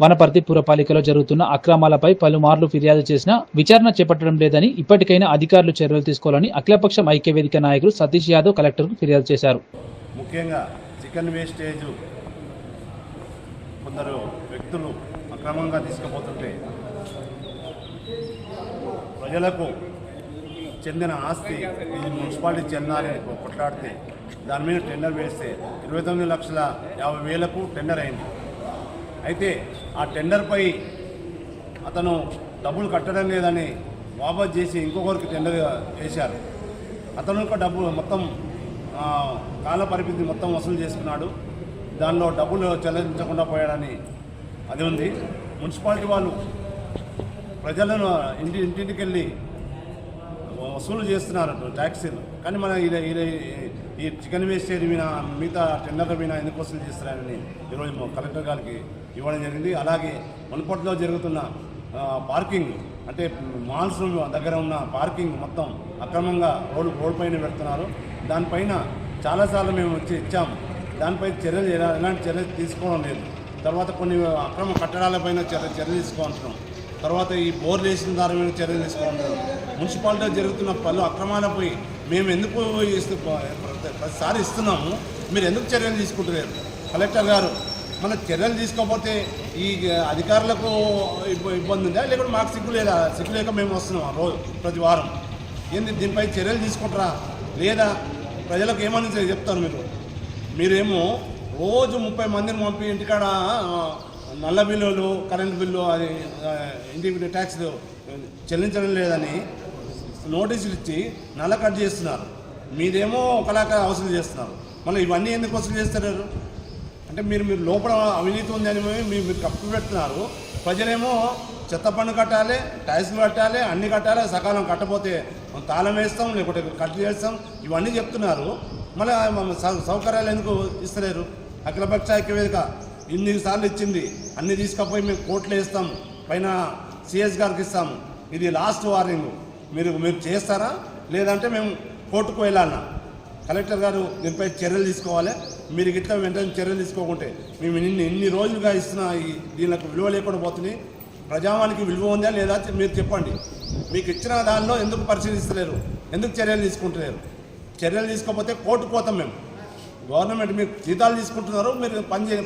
వనపర్తి పురపాలికలో జరుగుతున్న అక్రమాలపై పలుమార్లు ఫిర్యాదు చేసినా విచారణ చేపట్టడం లేదని ఇప్పటికైనా అధికారులు చర్యలు తీసుకోవాలని అఖిలపక్షం ఐక్యవేదిక నాయకులు సతీష్ యాదవ్ కలెక్టర్కు ఫిర్యాదు చేశారు. ముఖ్యంగా చికెన్ వేస్టేజ్ కొందరు వ్యక్తులు అక్రమంగా తీసుకుపోతుంటే ప్రజలకు చెందిన ఆస్తి ఇది మున్సిపాలిటీ చెందాలని కొట్లాడితే దాని మీద టెండర్ వేస్తే ఇరవై తొమ్మిది లక్షల యాభై వేలకు టెండర్ అయింది. అయితే ఆ టెండర్పై అతను డబ్బులు కట్టడం లేదని వాపస్ చేసి ఇంకొకరికి టెండర్ వేశారు అతను యొక్క డబ్బు మొత్తం కాల పరిమితి మొత్తం వసూలు చేసుకున్నాడు. దానిలో డబ్బులు చెల్లించకుండా పోయాడని అది ఉంది. మున్సిపాలిటీ వాళ్ళు ప్రజలను ఇంటి ఇంటింటికి వెళ్ళి వసూలు చేస్తున్నారు ట్యాక్సీలు. కానీ మన ఇలా ఈ చికెన్ వేస్టేజ్ మీద మిగతా టెండర్ల మీద ఎందుకు వసూలు చేస్తున్నారని ఈరోజు కలెక్టర్ గారికి ఇవ్వడం జరిగింది. అలాగే మునపట్లో జరుగుతున్న పార్కింగ్ అంటే మాల్స్ దగ్గర ఉన్న పార్కింగ్ మొత్తం అక్రమంగా రోడ్డు రోడ్ పైన పెడుతున్నారు. దానిపైన చాలాసార్లు మేము వచ్చి ఇచ్చాము దానిపై చర్యలు ఎలా- ఎలాంటి చర్యలు తీసుకోవడం లేదు. తర్వాత కొన్ని అక్రమ కట్టడాలపైన చర్య చర్య తీసుకుంటున్నాం తర్వాత ఈ బోర్లు వేసిన దాని మీద చర్యలు తీసుకుంటున్నాం మున్సిపాలిటీ జరుగుతున్న పలు అక్రమాలపై మేము ఎందుకు ఇస్తూ ప్రతిసారి ఇస్తున్నాము? మీరు ఎందుకు చర్యలు తీసుకుంటలేరు కలెక్టర్ గారు మన చర్యలు తీసుకోకపోతే ఈ అధికారులకు ఇబ్బంది ఉందా? లేకుంటే మాకు సిగ్గు లేదా? సిగ్గు లేక మేము వస్తున్నాం రోజు ప్రతి వారం. ఏంది దీనిపై చర్యలు తీసుకుంటారా? లేదా ప్రజలకు ఏమని చెప్తారు మీరు? మీరేమో రోజు ముప్పై మందిని పంపి ఇంటికాడ నల్ల బిల్లులు కరెంట్ బిల్లు అది ఆ, ఇంటి ట్యాక్స్లు చెల్లించడం లేదని నోటీసులు ఇచ్చి నల్ల కట్ చేస్తున్నారు. మీదేమో ఒకలాగా అవసరం చేస్తున్నారు. మళ్ళీ ఇవన్నీ ఎందుకు వసూలు చేస్తారు అంటే మీరు మీరు లోపల అవినీతి ఉందని మీరు మీరు కప్పు పెడుతున్నారు. ప్రజలేమో చెత్త పన్ను కట్టాలి ట్యాక్స్ కట్టాలి అన్ని కట్టాలి సకాలం కట్టపోతే తాళం వేస్తాం లేకపోతే కట్ చేస్తాం. ఇవన్నీ చెప్తున్నారు. మళ్ళీ సౌకర్యాలు ఎందుకు ఇస్తలేరు? అఖిలపక్ష ఐక్యవేదిక ఇన్ని సార్లు ఇచ్చింది. అన్ని తీసుకపోయి మేము కోట్లు వేస్తాము. పైన సిఎస్ గారికి ఇస్తాము. ఇది లాస్ట్ వార్నింగ్. మీరు మీరు చేస్తారా? లేదంటే మేము కోర్టుకు వెళ్ళాలన్నా కలెక్టర్ గారు దీనిపై చర్యలు తీసుకోవాలి. మీరు గిట్లా వెంటనే చర్యలు తీసుకోకుంటే మేము ఇన్ని ఇన్ని రోజులుగా ఇస్తున్న ఈ దీనికి విలువ లేకుండా పోతుంది. ప్రజావానికి విలువ ఉందా లేదా మీరు చెప్పండి. మీకు ఇచ్చిన దానిలో ఎందుకు పరిశీలిస్తలేరు? ఎందుకు చర్యలు తీసుకుంటలేరు? చర్యలు తీసుకోకపోతే కోర్టుకు పోతాం మేము. గవర్నమెంట్ మీకు జీతాలు తీసుకుంటున్నారు మీరు పని చే